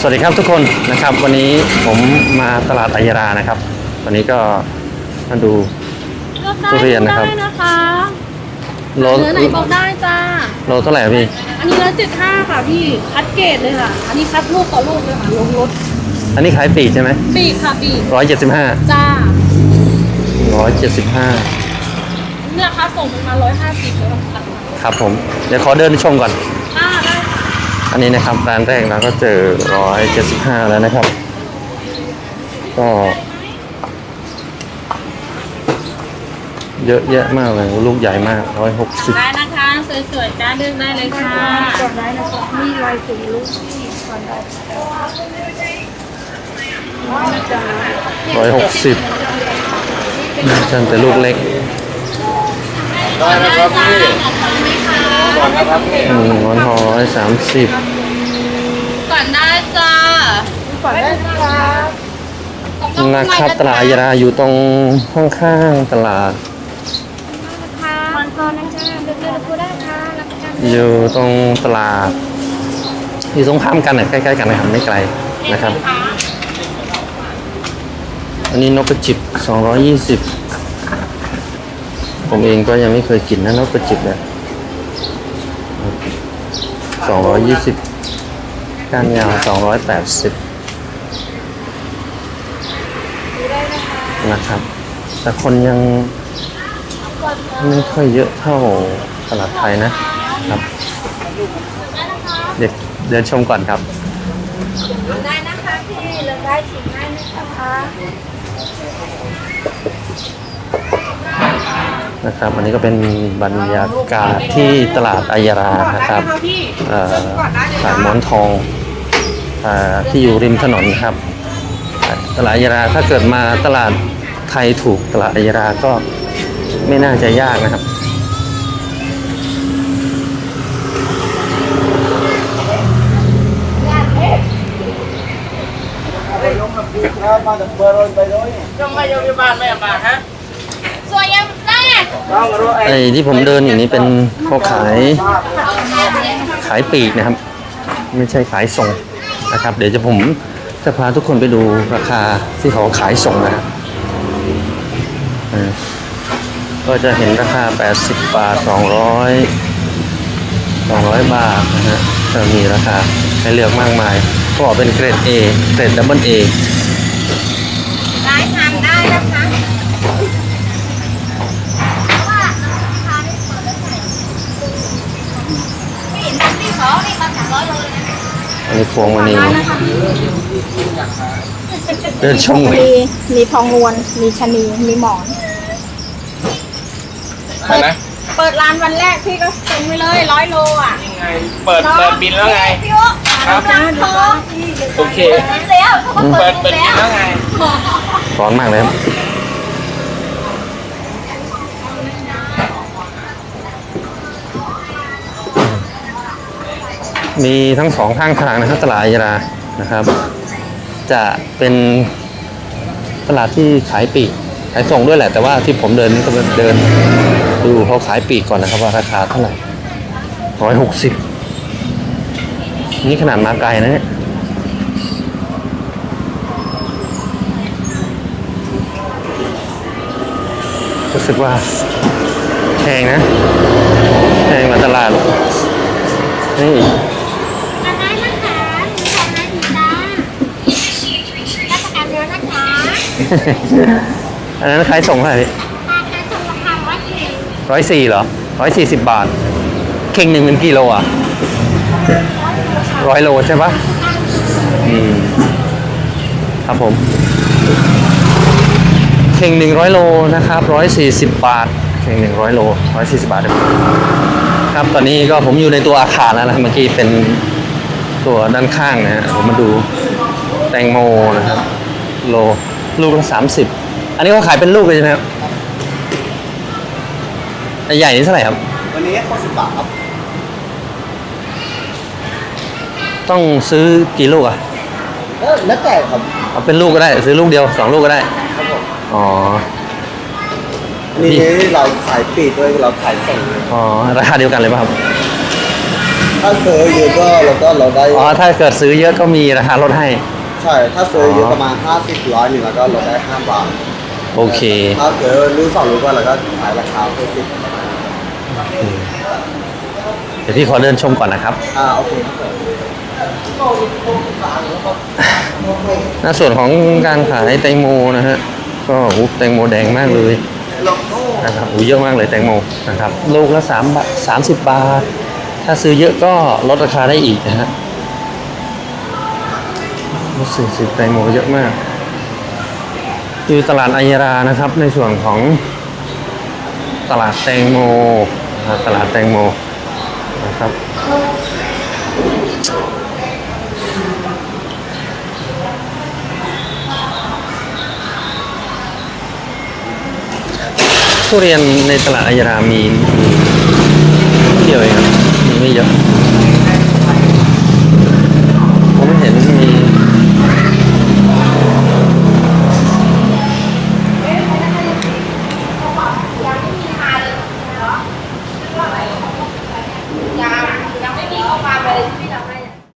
สวัสดีครับทุกคนนะครับ วันนี้ผมมาตลาดอัยรานะครับ วันนี้ก็มาดูเลือกได้ทุเรียนนะครับ ได้นะคะโลเนื้อไหนบอกได้จ้าโลเท่าไหร่ครับพี่ อันนี้ร้อยเจ็ดห้าค่ะพี่คัดเกรดเลยค่ะ อันนี้คัดลูกต่อลูกเลยค่ะลงรถอันนี้ขายปลีกใช่ไหมปีกค่ะปีกร้อยเจ็ดสิบห้าจ้าร้อยเจ็ดสิบห้าเนี่ยค่ะส่งประมาณร้อยห้าสิบแล้วค่ะครับผม เดี๋ยวขอเดินชมก่อนอ่าได้ค่ะ อันนี้นะครับร้านแรกเราก็เจอร้อยเจ็ดสิบห้าแล้วนะครับ ก็เยอะแยะมากเลยลูกใหญ่มากร้อยหกสิบได้นะคะสวยๆจ้าเลือกได้เลยค่ะกดได้นะคะมีลายสีลูกที่ก่อนได้ร้อยหกสิบจันแต่ลูกเล็กได้นะครับพี่ก่อ นนะครับพี่หนึ่งร้อยร้อยสามสิบก่อนได้จ้าก่อนได้นะคะนะครับตลาดอัยราอยู่ตรงข้างๆตลาดค่ะวันก่อนนะจ๊ะเดินเดินพูดได้ค่ะรับประกันอยู่ตรงตลาด อยู่ตรงข้ามกันนะใกล้ๆกันนะครับไม่ไกลนะครับ อันนี้นกกระจิบ 220 ผมเองก็ยังไม่เคยกินนะนกกระจิบเนี่ย 220ก้านยาว280นะครับ แต่คนยังไม่ค่อยเยอะเท่าตลาดไทยนะครับ เดี๋ยวเดินชมก่อนครับได้นะคะพี่เลือกได้ชิมได้นะคะ นะครับอันนี้ก็เป็นบรรยากาศที่ตลาดอัยรานะครับเอ่อตลาดหมอนทองเอ่อที่อยู่ริมถนนนะครับ ตลาดอัยราถ้าเกิดมาตลาดไทยถูกตลาดอัยราก็ไม่น่าจะยากนะครับครับมาจากเบอร์โรยไปเลยสวยยังแรก เรามารู้ ไอ้ที่ผมเดินอยู่นี้เป็นเขาขาย ขายปีกนะครับ ไม่ใช่ขายส่งนะครับ เดี๋ยวจะผมจะพาทุกคนไปดูราคาที่เขาขายส่งนะครับก็จะเห็นราคา 80 บาท 200 200 บาทนะฮะจะมีราคาให้เลือกมากมายก็เป็นเกรด A เกรดดับเบิล A ได้ทำได้นะคะไม่เห็นที่สองนี่มาสามร้ อยโลเลยนะอันนี้พวงมณีเดินชมเลยมีมีทองนวลมีชะนีมีหมอนอะไรนะเปิดร้านวันแรกพี่ก็เซ็นไว้เลยร้อยโลอะไงเปิดเปิดบินแล้วไงพี่โอ๊ครับกำลังท้องโอเคแล้วเขาก็เปิเปิดดเปิดบินแล้วไงร้อนมากเลยครับ มีทั้งสองข้างทางนะครับตลาดอัยรานะครับ จะเป็นตลาดที่ขายปีกขายส่งด้วยแหละ แต่ว่าที่ผมเดินนี่ก็เดินดูเขาขายปีกก่อนนะครับว่าราคาเท่าไหร่ร้อยหกสิบนี่ขนาดมาไกลนะเนี่ยรู้สึกว่าแพงนะแพงกว่าตลาดนี่อันนั้นนะคะมีสองนาทีจ้ารับประกันเนื้อนะคะ อันนั้นขายส่งเท่าไหร่ทางการส่งราคาร้อยสี่เหรอร้อยสี่สิบบาท เข่งหนึ่งเป็นกิโลอะร้อยโลใช่ปะอืมครับผม เข่งหนึ่งร้อยโลนะครับร้อยสี่สิบบาท เข่งหนึ่งร้อยโลร้อยสี่สิบบาทครับตอนนี้ก็ผมอยู่ในตัวอาคารแล้วนะเมื่อกี้เป็นตัวด้านข้างนะฮะผมมาดูแตงโมนะครับ โล ลูกละสามสิบอันนี้เขาขายเป็นลูกเลยใช่ไหมครับแต่ใหญ่นี่เท่าไหร่ครับ วันนี้ข้อสิบบาทครับ ต้องซื้อกี่ลูกอะเออแล้วแต่ครับเอาเป็นลูกก็ได้ซื้อลูกเดียวสองลูกก็ได้ ครับผมอ๋อ นี่เราขายปีกด้วยเราขายส่งเลยอ๋อ ราคาเดียวกันเลยป่ะครับ ถ้าซื้อเยอะก็เราก็เราได้ อ๋อ ถ้าเกิดซื้อเยอะก็มีราคาลดให้ ใช่ ถ้าซื้อเยอะประมาณ 50ร้อยหนึ่งแล้วก็ลดได้ 5 บาทโอเค ถ้าซื้อรู้สองรู้ก็เราก็ขายราคาเพิ่มสิบเดี๋ยวพี่ขอเดินชมก่อนนะครับ อ่าโอเคครับผมหน้าส่วนของการขายแตงโมนะฮะ ก็อู้แตงโมแดงมากเลยนะครับอู้เยอะมากเลยแตงโมนะครับ ลูกละสามบาทสามสิบบาท ถ้าซื้อเยอะก็ลดราคาได้อีกนะฮะ รู้สึกสิแตงโมเยอะมาก อยู่ตลาดอัยรานะครับ ในส่วนของตลาดแตงโมตลาดแตงโมนะครับทุเรียนในตลาดอัยรามีมีเดียวเองครับมีไม่เยอะ